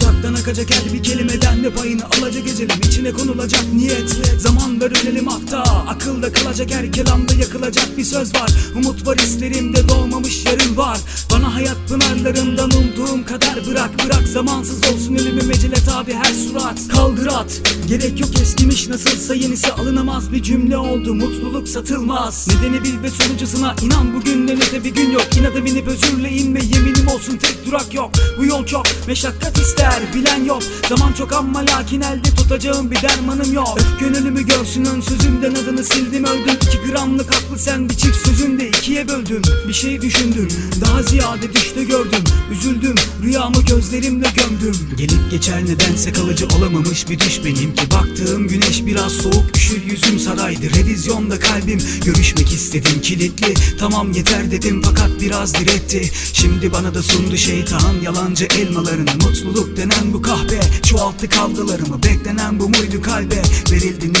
Dudaktan akacak her bir kelimeden de payını alacak ecelim. İçine konulacak niyet Zaman ölelim hatta akılda kalacak her kelamda yakılacak bir söz var. Umut var hislerimde doğmamış yarın var. Bana hayat pınarlarından umduğum kadar bırak bırak. Zamansız olsun ölümü mecilet abi her surat. Kaldır at. Gerek yok eskimiş nasılsa yenisi alınamaz. Bir cümle oldu Mutluluk satılmaz. Nedeni bil ve sonucusuna inan bugün ne bir gün yok. İnadı binip özürle inme yeminim olsun tek durak yok. Bu yol çok meşakkat ister bilen yok. Zaman çok ama lakin elde tutacağım bir dermanım yok. Öfken ölümü görsün ön sözümden adını sildim öldüm. İki gramlık haklı sen bir çift sözünde ikiye böldüm. Bir şey düşündüm daha ziyade düşte gördüm. Üzüldüm rüyamı gözlerimle gömdüm. Gelip geçer nedense kalıcı olamamış bir düş benim ki. Baktığım güneş biraz soğuk üşür yüzüm saraydı. Revizyonda kalbim görüşmek istedim kilitli. Tamam yeter dedim fakat biraz diretti. Şimdi bana da sundu şeytan yalancı elmalarını. Mutluluk denen bu kahve çoğalttı kavgalarımı. Beklenen bu muydu kalbe? Verildi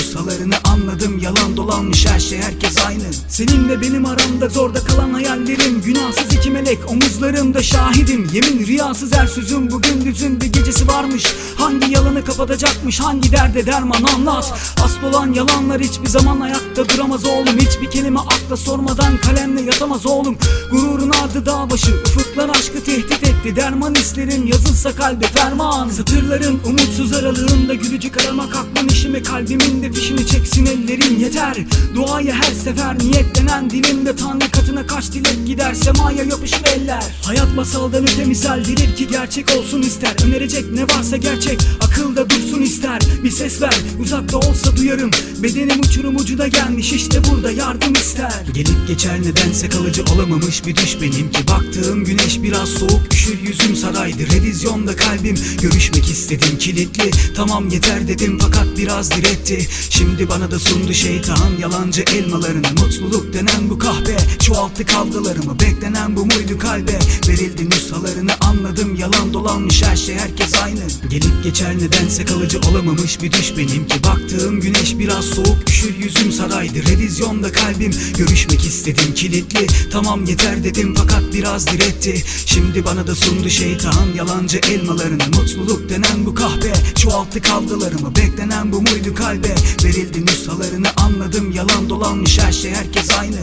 nüshalarını Anladım yalan dolanmış her şey herkes aynı. Seninle benim aramda zorda kalan hayallerim. Günahsız iki melek omuzlarımda şahidim. Yemin rüyasız her sözüm bugün düzün bir gecesi varmış. Hangi yalanı kapatacakmış hangi derde derman anlat. Asıl olan yalanlar hiçbir zaman ayakta duramaz oğlum. Hiçbir kelime akla sormadan kalemle yatamaz oğlum. Gururun ardı dağ başı ufuklar aşkı tehdit etti Derman isterim yazılsa kalbe ferman. Satırların umutsuz aralığında gülücük aramak aklın işimi Kalbimin de fişini çeksin ellerin yeter Duaya her sefer niyetlenen dilimde Tanrı katına kaç dilek gider semaya yapışır eller. Hayat masaldan öte misal ki gerçek olsun ister. Önerecek ne varsa gerçek akılda dursun ister. Bir ses ver uzakta olsa duyarım. Bedenim uçurum ucuna gelmiş işte burada yardım ister. Gelip geçer nedense kalıcı olamamış bir düş benim ki. Baktığım güneş biraz soğuk üşür yüzüm saraydı. Revizyonda kalbim görüşmek istedim kilitli. Tamam yeter dedim fakat biraz diretti. Şimdi bana da sundu şeytan yalancı elmalarını. Mutluluk denen bu kahve çoğalttı kavgalarımı. Beklenen bu muydu kalbe? Verildi nüshalarını Anladım. Yalan dolanmış her şey herkes aynı. Gelip geçer nedense kalıcı olamamış bir düş benim ki. Baktığım güneş biraz soğuk üşür yüzüm saraydı. Revizyonda kalbim görüşmek istedim. Kilitli Tamam yeter dedim fakat biraz diretti. Şimdi bana da sundu şeytan yalancı elmalarını. Mutluluk denen bu kahve çoğalttı kavgalarımı. Beklenen bu muydu kalbe? Verildi nüshalarını Anladım. Yalan dolanmış her şey herkes aynı